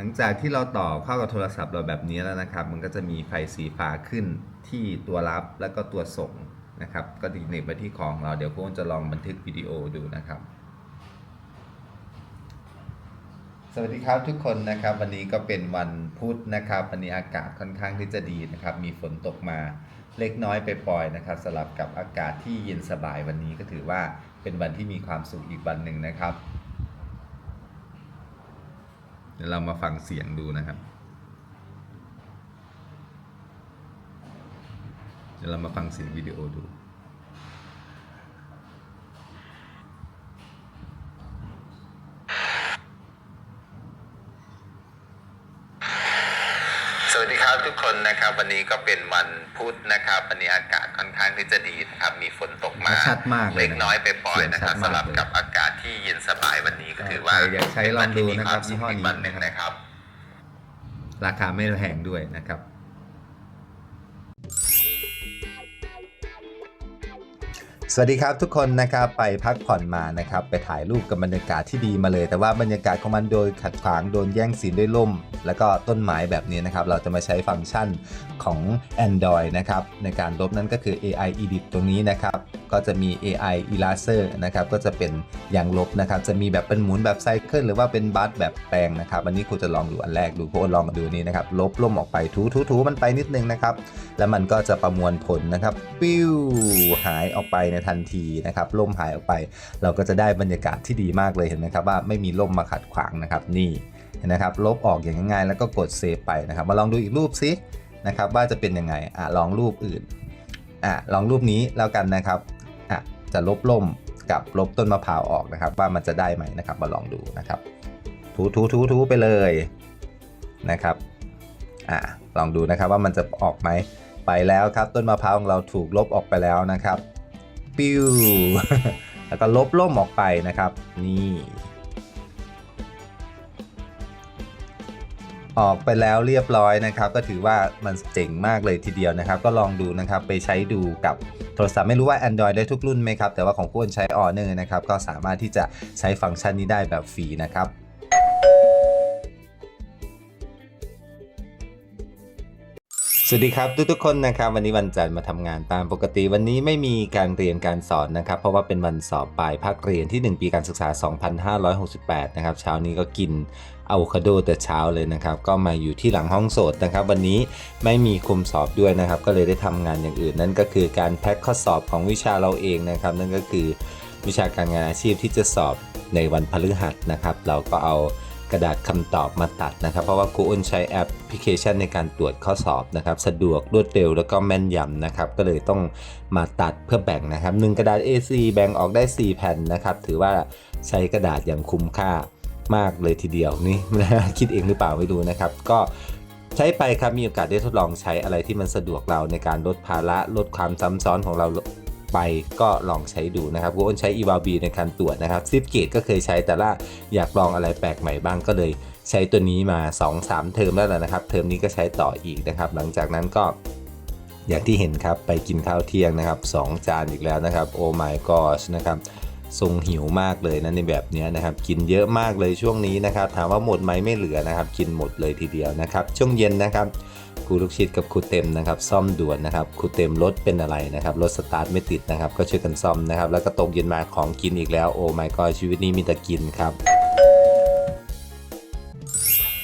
หลังจากที่เราต่อเข้ากับโทรศัพท์เราแบบนี้แล้วนะครับ มันก็จะมีไฟสีฟ้าขึ้นที่ตัวรับแล้วก็ตัวส่งนะครับ ก็ดีเน็ตไปที่ของเราเดี๋ยวคุณจะลองบันทึกวิดีโอดูนะครับ สวัสดีครับทุกคนนะครับ วันนี้ก็เป็นวันพุธนะครับ วันนี้อากาศค่อนข้างที่จะดีนะครับ มีฝนตกมาเล็กน้อยไปปล่อยนะครับสลับกับอากาศที่เย็นสบายวันนี้ก็ถือว่าเป็นวันที่มีความสุขอีกวันหนึ่งนะครับ เดี๋ยวเรามาฟังเสียงดูนะครับ เดี๋ยวเรามาฟังเสียงวิดีโอดู สวัสดีครับทุกค นนะครับ วันนี้ก็เป็นวันพุธนะครับวันนี้อากาศค่อนข้างที่จะดีนะครับ มีฝนตกมาชัดมากเลยนะเล็กน้อยไปปล่อยๆนะครับเสียงชัดมากสลับกับอากาศที่เย็นสบายวันนี้ก็ถือว่าใครอยากใช้ลองดูนะครับเป็ยี่ห้อนี้วันหนึ่งนะครับ ราคาไม่แพงด้วยนะครับ สวัสดีครับทุกคนนะครับไปพักผ่อนมานะครับไปถ่ายรูปกับบรรยากาศที่ดีมาเลย แต่ว่าบรรยากาศของมันโดยขัดขวางโดนแย่งซีนด้วยล่ม แล้วก็ต้นไม้แบบนี้นะครับเราจะมาใช้ฟังก์ชันของ Android นะครับในการลบนั่นก็คือ AI Edit ตรงนี้นะครับก็จะมี AI Eraser นะครับก็จะเป็นยางลบนะครับจะมีแบบเป็นหมุนแบบไซเคิลหรือว่าเป็นบัสแบบแปลงนะครับอันนี้ครูจะลองดูอันแรกดูโค้ดลองมาดูนี้นะครับลบล่มออกไปถูถูถูมันไปนิดนึงนะครับแล้วมันก็จะประมวลผลนะครับปิ้วหายออกไปในทันทีนะครับล่มหายออกไป เราก็จะได้บรรยากาศที่ดีมากเลยเห็นไหมครับว่าไม่มีล่มมาขัดขวางนะครับนี่เห็นนะครับลบออกอย่างง่ายๆ แล้วก็กดเซฟไปนะครับ มาลองดูอีกรูปซินะครับว่าจะเป็นยังไงอะลองรูปอื่นอะลองรูปนี้แล้วกันนะครับ จะลบล่มกับลบต้นมะพร้าวออกนะครับ ว่ามันจะได้ไหมนะครับ มาลองดูนะครับ ถูถูถูถูไปเลยนะครับอะลองดูนะครับว่ามันจะออกไหมไปแล้วครับ ต้นมะพร้าวของเราถูกลบออกไปแล้วนะครับปิ้วแล้วก็ลบล่มออกไปนะครับ นี่ ออกไปแล้วเรียบร้อยนะครับ ก็ถือว่ามันเจ๋งมากเลยทีเดียวนะครับ ก็ลองดูนะครับไปใช้ดูกับ โทรศัพท์ไม่รู้ว่า Android ได้ทุกรุ่นไหมครับ แต่ว่าของคุณใช้ออเนอร์นะครับ ก็สามารถที่จะใช้ฟังก์ชันนี้ได้แบบฟรีนะครับ สวัสดีครับทุกๆคนนะครับวันนี้วันจันทร์มาทำงานตามปกติวันนี้ไม่มีการเรียนการสอนนะครับ เพราะว่าเป็นวันสอบปลายภาคเรียนที่ 1 ปีการศึกษา 2568 นะครับเช้านี้ก็กินอะโวคาโดแต่เช้าเลยนะครับ ก็มาอยู่ที่หลังห้องโสดนะครับ วันนี้ไม่มีคุมสอบด้วยนะครับ ก็เลยได้ทำงานอย่างอื่น นั่นก็คือการแพ็คข้อสอบของวิชาเราเองนะครับ นั่นก็คือวิชาการงานอาชีพที่จะสอบในวันพฤหัสนะครับ เราก็เอา กระดาษคำตอบมาตัดนะครับ เพราะว่าครูอ้นใช้แอปพลิเคชันในการตรวจข้อสอบนะครับ สะดวกรวดเร็วแล้วก็แม่นยำนะครับ ก็เลยต้องมาตัดเพื่อแบ่งนะครับหนึ่งกระดาษ A4 แบ่งออกได้ 4 แผ่นนะครับ ถือว่าใช้กระดาษอย่างคุ้มค่ามากเลยทีเดียวนี่คิดเองหรือเปล่าไม่รู้นะครับ ก็ใช้ไปครับมีโอกาสได้ทดลองใช้อะไรที่มันสะดวกเราในการลดภาระลดความซ้ำซ้อนของเรา ไปก็ลองใช้ดูนะครับกูอ้นใช้ e v a l b ในการตรวจนะครับซิฟเกตก็เคยใช้แต่ละอยากลองอะไรแปลกใหม่บ้างก็เลยใช้ตัวนี้มา 2-3 เทอมแล้วนะครับ เทอมนี้ก็ใช้ต่ออีกนะครับ หลังจากนั้นก็อย่างที่เห็นครับไปกินข้าวเที่ยงนะครับ 2 จานอีกแล้วนะครับโอ้ my gosh นะครับทรงหิวมากเลยนะในแบบนี้นะครับ กินเยอะมากเลยช่วงนี้นะครับ ถามว่าหมดไหมไม่เหลือนะครับ กินหมดเลยทีเดียวนะครับ ช่วงเย็นนะครับ ครูลูกชิดกับครูเต็มนะครับซ่อมด่วนนะครับครูเต็มรถเป็นอะไรนะครับรถสตาร์ทไม่ติดนะครับก็ช่วยกันซ่อมนะครับแล้วก็ตกเย็นมาของกินอีกแล้วโอ้ไม่ก็ชีวิตนี้มีแต่กินครับ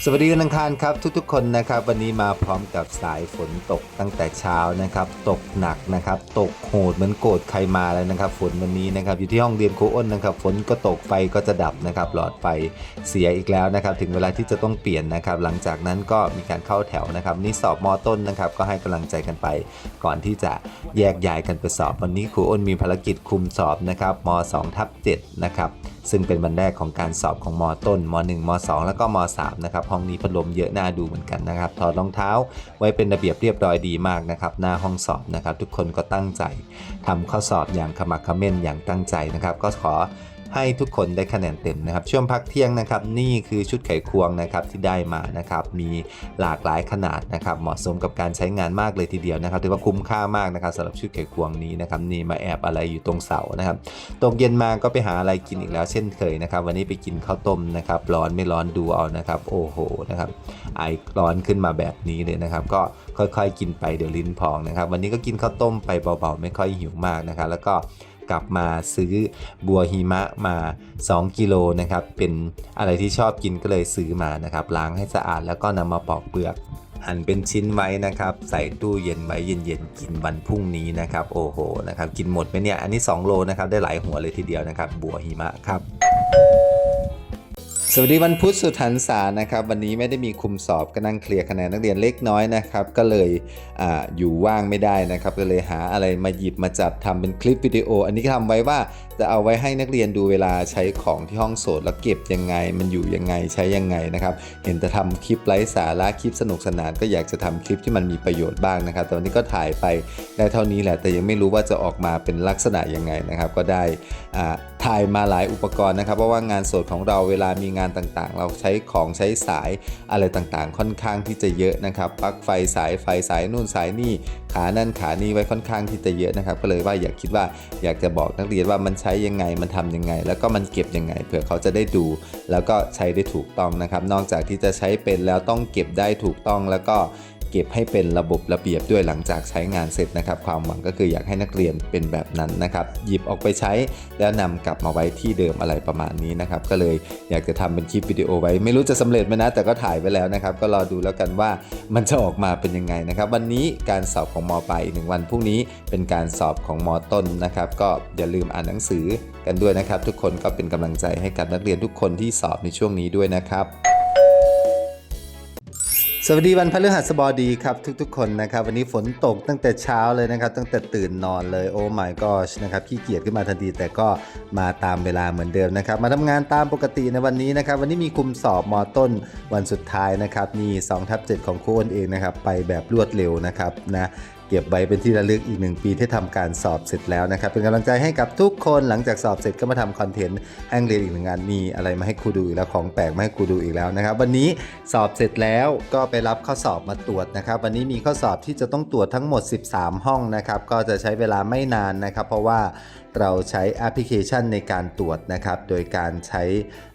สวัสดีวันอังคารครับทุกๆ คนนะครับ วันนี้มาพร้อมกับสายฝนตกตั้งแต่เช้านะครับ ตกหนักนะครับ ตกโหดเหมือนโกรธใครมาเลยนะครับ ฝนวันนี้นะครับอยู่ที่ห้องเรียนคอ้นนะครับฝนก็ตกไฟก็จะดับนะครับ หลอดไฟเสียอีกแล้วนะครับ ถึงเวลาที่จะต้องเปลี่ยนนะครับ หลังจากนั้นก็มีการเข้าแถวนะครับนี่สอบมต้นนะครับ ก็ให้กำลังใจกันไป ก่อนที่จะแยกย้ายกันไปสอบ วันนี้ครูอ้นมีภารกิจคุมสอบนะครับม2ทับ7นะครับ ซึ่งเป็นวันแรกของการสอบของมต้นม 1 ม 2 แล้วก็ม 3 นะครับห้องนี้พัดลมเยอะน่าดูเหมือนกันนะครับถอดรองเท้าไว้เป็นระเบียบเรียบร้อยดีมากนะครับหน้าห้องสอบนะครับ ทุกคนก็ตั้งใจทำข้อสอบอย่างขมักขม้นอย่างตั้งใจนะครับ ก็ขอ ให้ทุกคนได้คะแนนเต็มนะครับ ช่วงพักเที่ยงนะครับนี่คือชุดไขควงนะครับที่ได้มานะครับมีหลากหลายขนาดนะครับเหมาะสมกับการใช้งานมากเลยทีเดียวนะครับถือว่าคุ้มค่ามากนะครับสำหรับชุดไขควงนี้นะครับนี่มาแอบอะไรอยู่ตรงเสานะครับตกเย็นมาก็ไปหาอะไรกินอีกแล้วเช่นเคยนะครับวันนี้ไปกินข้าวต้มนะครับร้อนไม่ร้อนดูเอานะครับโอ้โหนะครับไอร้อนขึ้นมาแบบนี้เลยนะครับก็ค่อยๆ กินไปเดี๋ยวลิ้นพองนะครับวันนี้ก็กินข้าวต้มไปเบาๆ ไม่ค่อยหิวมากนะครับแล้วก็ กลับมาซื้อบัวหิมะมา 2 กิโลนะครับ เป็นอะไรที่ชอบกินก็เลยซื้อมานะครับ ล้างให้สะอาดแล้วก็นำมาปอกเปลือกหั่นเป็นชิ้นไว้นะครับ ใส่ตู้เย็นไว้เย็นๆกินวันพรุ่งนี้นะครับ โอ้โหนะครับ กินหมดไหมเนี่ย อันนี้ 2 โลนะครับ ได้หลายหัวเลยทีเดียวนะครับ บัวหิมะครับ สวัสดีวันพุธสุดหันษานะครับ วันนี้ไม่ได้มีคุมสอบก็นั่งเคลียร์คะแนนนักเรียนเล็กน้อยนะครับ ก็เลยออยู่ว่างไม่ได้นะครับ ก็เลยหาอะไรมาหยิบมาจับทำเป็นคลิปวิดีโอ อันนี้ทำไว้ว่าจะเอาไว้ให้นักเรียนดูเวลาใช้ของที่ห้องโสตแล้วเก็บยังไง มันอยู่ยังไงใช้ยังไงนะครับ เห็นแต่ทำคลิปไร้สาระคลิปสนุกสนานก็อยากจะทำคลิปที่มันมีประโยชน์บ้างนะครับ แต่วันนี้ก็ถ่ายไปได้เท่านี้แหละ แต่ยังไม่รู้ว่าจะออกมาเป็นลักษณะยังไงนะครับ ก็ได้อ่า ถ่ายมาหลายอุปกรณ์นะครับ เพราะว่างานสดของเราเวลามีงานต่างๆ เราใช้ของใช้สายอะไรต่างๆ ค่อนข้างที่จะเยอะนะครับปลั๊กไฟสายไฟสายนู่นสายนี่ขานั่นขานี่ไว้ค่อนข้างที่จะเยอะนะครับก็เลยว่าอยากคิดว่าอยากจะบอกนักเรียนว่ามันใช้ยังไงมันทำยังไง แล้วก็มันเก็บยังไงเผื่อเขาจะได้ดู แล้วก็ใช้ได้ถูกต้องนะครับ นอกจากที่จะใช้เป็นแล้วต้องเก็บได้ถูกต้องแล้วก็ เก็บให้เป็นระบบระเบียบด้วยหลังจากใช้งานเสร็จนะครับ ความหวังก็คืออยากให้นักเรียนเป็นแบบนั้นนะครับ หยิบออกไปใช้แล้วนำกลับมาไว้ที่เดิมอะไรประมาณนี้นะครับ ก็เลยอยากจะทำเป็นคลิปวิดีโอไว้ ไม่รู้จะสำเร็จไหมนะ แต่ก็ถ่ายไว้แล้วนะครับ ก็รอดูแล้วกันว่ามันจะออกมาเป็นยังไงนะครับ วันนี้การสอบของมปลายอีกหนึ่งวันพรุ่งนี้เป็นการสอบของมต้นนะครับ ก็อย่าลืมอ่านหนังสือกันด้วยนะครับ ทุกคนก็เป็นกำลังใจให้กับนักเรียนทุกคนที่สอบในช่วงนี้ด้วยนะครับ สวัสดีวันพฤหัสบดีครับทุกๆคนนะครับ วันนี้ฝนตกตั้งแต่เช้าเลยนะครับ ตั้งแต่ตื่นนอนเลยโอ้ my gosh นะครับขี้เกียจขึ้นมาทันที แต่ก็มาตามเวลาเหมือนเดิมนะครับ มาทำงานตามปกติในวันนี้นะครับ วันนี้มีคุมสอบมต้นวันสุดท้ายนะครับมี2ทับ7ของครูอ้นเองนะครับ ไปแบบรวดเร็วนะครับนะ เก็บไว้เป็นที่ระลึกอีกหนึ่งปีที่ทำการสอบเสร็จแล้วนะครับ เป็นกำลังใจให้กับทุกคนหลังจากสอบเสร็จก็มาทำคอนเทนต์แห้นักเรียนอีกหนึ่งงานมีอะไรมาให้ครูดูอีกแล้วของแปลกมาให้ครูดูอีกแล้วนะครับ วันนี้สอบเสร็จแล้วก็ไปรับข้อสอบมาตรวจนะครับ วันนี้มีข้อสอบที่จะต้องตรวจทั้งหมด 13 ห้องนะครับ ก็จะใช้เวลาไม่นานนะครับ เพราะว่า เราใช้แอปพลิเคชันในการตรวจนะครับ โดยการใช้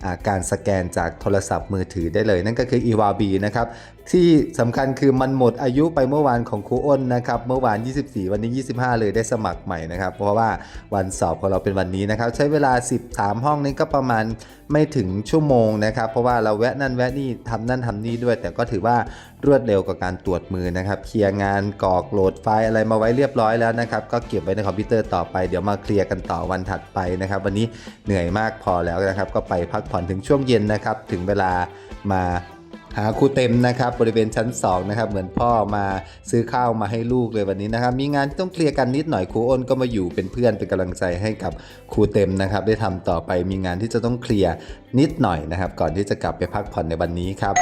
อ่าการสแกนจากโทรศัพท์มือถือได้เลย นั่นก็คือ e w a b นะครับ ที่สำคัญคือมันหมดอายุไปเมื่อวานของครูอ้นนะครับ เมื่อวาน 24 วันนี้ 25 เลยได้สมัครใหม่นะครับ เพราะว่าวันสอบของเราเป็นวันนี้นะครับ ใช้เวลา 13 ห้องนี้ก็ประมาณไม่ถึงชั่วโมงนะครับ เพราะว่าเราแวะนั่นแวะนี่ทำนั่นทำนี่ด้วย แต่ก็ถือว่ารวดเร็วกว่าการตรวจมือนะครับเคลียร์งานกรอกโหลดไฟล์อะไรมาไว้เรียบร้อยแล้วนะครับก็เก็บไว้ในคอมพิวเตอร์ต่อไปเดี๋ยวมาเคลียร์กันต่อวันถัดไปนะครับ วันนี้เหนื่อยมากพอแล้วนะครับ ก็ไปพักผ่อนถึงช่วงเย็นนะครับ ถึงเวลามาหาครูเต็มนะครับบริเวณชั้น2นะครับเหมือนพ่อมาซื้อข้าวมาให้ลูกเลยวันนี้นะครับ มีงานที่ต้องเคลียร์กันนิดหน่อยครูอ้นก็มาอยู่เป็นเพื่อนเป็นกำลังใจให้กับครูเต็มนะครับ ได้ทำต่อไปมีงานที่จะต้องเคลียร์นิดหน่อยนะครับ ก่อนที่จะกลับไปพักผ่อนในวันนี้ครับ